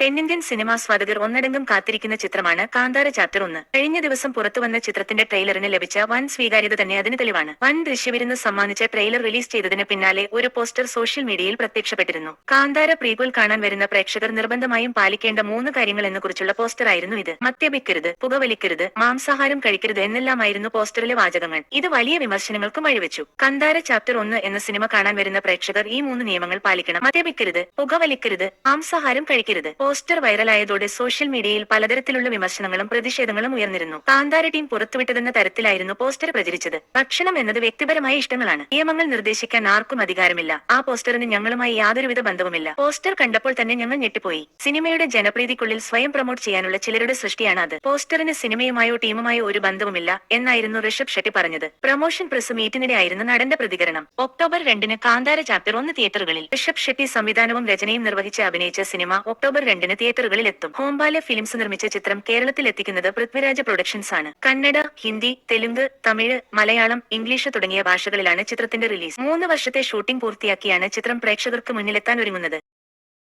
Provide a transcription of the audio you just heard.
തെന്നിന്ത്യൻ സിനിമാ സ്വാതകർ ഒന്നടങ്കം കാത്തിരിക്കുന്ന ചിത്രമാണ് കാന്താര ചാപ്റ്റർ ഒന്ന്. കഴിഞ്ഞ ദിവസം പുറത്തു വന്ന ചിത്രത്തിന്റെ ട്രെയിലറിന് ലഭിച്ച വൻ സ്വീകാര്യത തന്നെ അതിന് തെളിവാണ്. വൻ ദൃശ്യവിരുന്ന് സമ്മാനിച്ച ട്രെയിലർ റിലീസ് ചെയ്തതിന് പിന്നാലെ ഒരു പോസ്റ്റർ സോഷ്യൽ മീഡിയയിൽ പ്രത്യക്ഷപ്പെട്ടിരുന്നു. കാന്താര പ്രീക്വൽ കാണാൻ വരുന്ന പ്രേക്ഷകർ നിർബന്ധമായും പാലിക്കേണ്ട മൂന്ന് കാര്യങ്ങൾ എന്നുകുറിച്ചുള്ള പോസ്റ്റർ ആയിരുന്നു ഇത്. മദ്യപിക്കരുത് പുകവലിക്കരുത് മാംസാഹാരം കഴിക്കരുത് എന്നെല്ലാമായിരുന്നു പോസ്റ്ററിലെ വാചകങ്ങൾ. ഇത് വലിയ വിമർശനങ്ങൾക്കും വഴിവെച്ചു. കാന്താര ചാപ്റ്റർ ഒന്ന് എന്ന സിനിമ കാണാൻ വരുന്ന പ്രേക്ഷകർ ഈ മൂന്ന് നിയമങ്ങൾ പാലിക്കണം. മദ്യപിക്കരുത് പുകവലിക്കരുത് മാംസാഹാരം കഴിക്കരുത്. പോസ്റ്റർ വൈറലായതോടെ സോഷ്യൽ മീഡിയയിൽ പലതരത്തിലുള്ള വിമർശനങ്ങളും പ്രതിഷേധങ്ങളും ഉയർന്നിരുന്നു. കാന്താര ടീം പുറത്തുവിട്ടതെന്ന തരത്തിലായിരുന്നു പോസ്റ്റർ പ്രചരിച്ചത്. ഭക്ഷണം എന്നത് വ്യക്തിപരമായ ഇഷ്ടങ്ങളാണ്. നിയമങ്ങൾ നിർദ്ദേശിക്കാൻ ആർക്കും അധികാരമില്ല. ആ പോസ്റ്ററിന് ഞങ്ങളുമായി യാതൊരുവിധ ബന്ധവുമില്ല. പോസ്റ്റർ കണ്ടപ്പോൾ തന്നെ ഞങ്ങൾ ഞെട്ടിപ്പോയി. സിനിമയുടെ ജനപ്രീതിക്കുള്ളിൽ സ്വയം പ്രൊമോട്ട് ചെയ്യാനുള്ള ചിലരുടെ സൃഷ്ടിയാണ് അത്. പോസ്റ്ററിന് സിനിമയുമായോ ടീമുമായോ ഒരു ബന്ധവുമില്ല എന്നായിരുന്നു ഋഷഭ് ഷെട്ടി പറഞ്ഞത്. പ്രൊമോഷൻ പ്രസ് മീറ്റിനിടെ ആയിരുന്നു നടന്റെ പ്രതികരണം. ഒക്ടോബർ രണ്ടിന് കാന്താര ചാപ്റ്റർ ഒന്ന് തിയേറ്ററുകളിൽ. ഋഷഭ് ഷെട്ടി സംവിധാനവും രചനയും നിർവഹിച്ച് അഭിനയിച്ച സിനിമ ഒക്ടോബർ രണ്ടിന് തിയേറ്ററുകളിൽ എത്തും ഹോംബാല ഫിലിംസ് നിർമ്മിച്ച ചിത്രം കേരളത്തിൽ എത്തിക്കുന്നത് പൃഥ്വിരാജ പ്രൊഡക്ഷൻസ് ആണ്. കന്നഡ ഹിന്ദി തെലുങ്ക് തമിഴ് മലയാളം ഇംഗ്ലീഷ് തുടങ്ങിയ ഭാഷകളിലാണ് ചിത്രത്തിന്റെ റിലീസ്. മൂന്ന് വർഷത്തെ ഷൂട്ടിംഗ് പൂർത്തിയാക്കിയാണ് ചിത്രം പ്രേക്ഷകർക്ക് മുന്നിലെത്താൻ ഒരുങ്ങുന്നത്.